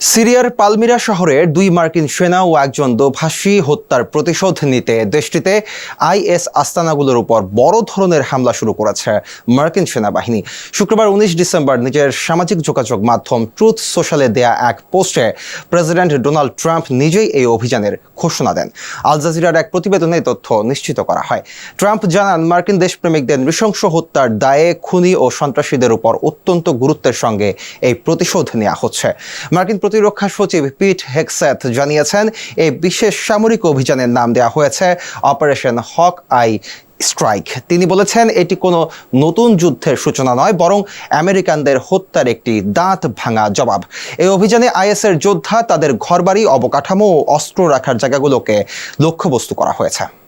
সিরিয়ার পালমিরা শহরে দুই মার্কিন সেনা ও একজন দোভাষী হত্যার প্রতিশোধ নিতে দেশটিতে আইএস আস্তানাগুলোর উপর বড় ধরনের হামলা শুরু করেছে মার্কিন সেনাবাহিনী। শুক্রবার উনিশ ডিসেম্বর নিজের সামাজিক যোগাযোগ মাধ্যম ট্রুথ সোশ্যালে দেয়া এক পোস্টে প্রেসিডেন্ট ডোনাল্ড ট্রাম্প নিজেই এই অভিযানের ঘোষণা দেন। আল জাজিরার এক প্রতিবেদনে তথ্য নিশ্চিত করা হয়। ট্রাম্প জানান, মার্কিন দেশপ্রেমিকদের নৃশংস হত্যার দায়ে খুনি ও সন্ত্রাসীদের উপর অত্যন্ত গুরুত্বের সঙ্গে এই প্রতিশোধ নেওয়া হচ্ছে। মার্কিন প্রতিরক্ষা সচিব পিট হেকসেথ জানিয়েছেন, এই বিশেষ সামরিক অভিযানের নাম দেওয়া হয়েছে, অপারেশন হক আই স্ট্রাইক তিনি বলেছেন, এটি কোনো নতুন যুদ্ধের সূচনা নয়, বরং আমেরিকানদের হত্যার একটি দাঁত ভাঙা জবাব। এই অভিযানে আইএসের যোদ্ধা, তাদের ঘরবাড়ি, অবকাঠামো ও অস্ত্র রাখার জায়গাগুলোকে লক্ষ্যবস্তু করা হয়েছে।